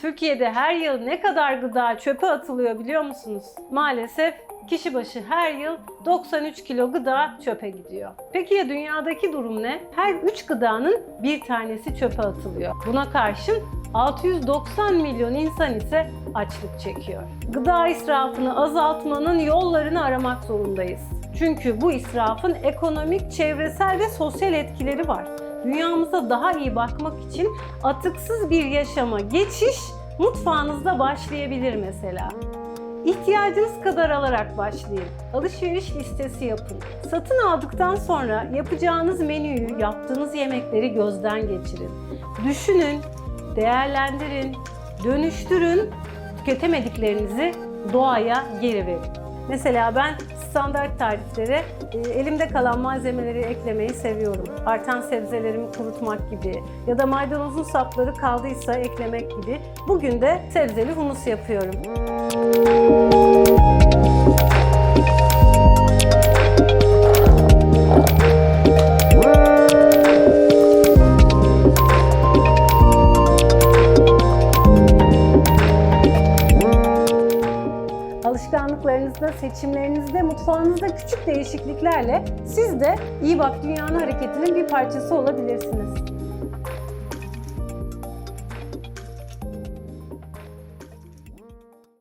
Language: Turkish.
Türkiye'de her yıl ne kadar gıda çöpe atılıyor biliyor musunuz? Maalesef kişi başı her yıl 93 kilo gıda çöpe gidiyor. Peki ya dünyadaki durum ne? Her 3 gıdanın bir tanesi çöpe atılıyor. Buna karşın 690 milyon insan ise açlık çekiyor. Gıda israfını azaltmanın yollarını aramak zorundayız. Çünkü bu israfın ekonomik, çevresel ve sosyal etkileri var. Dünyamıza daha iyi bakmak için atıksız bir yaşama geçiş mutfağınızda başlayabilir mesela. İhtiyacınız kadar alarak başlayın. Alışveriş listesi yapın. Satın aldıktan sonra yapacağınız menüyü, yaptığınız yemekleri gözden geçirin. Düşünün, değerlendirin, dönüştürün, tüketemediklerinizi doğaya geri verin. Mesela ben standart tariflere e, elimde kalan malzemeleri eklemeyi seviyorum. Artan sebzelerimi kurutmak gibi ya da maydanozun sapları kaldıysa eklemek gibi. Bugün de sebzeli humus yapıyorum. Alışkanlıklarınızda, seçimlerinizde, mutfağınızda küçük değişikliklerle siz de İyi Bak Dünyanın hareketinin bir parçası olabilirsiniz.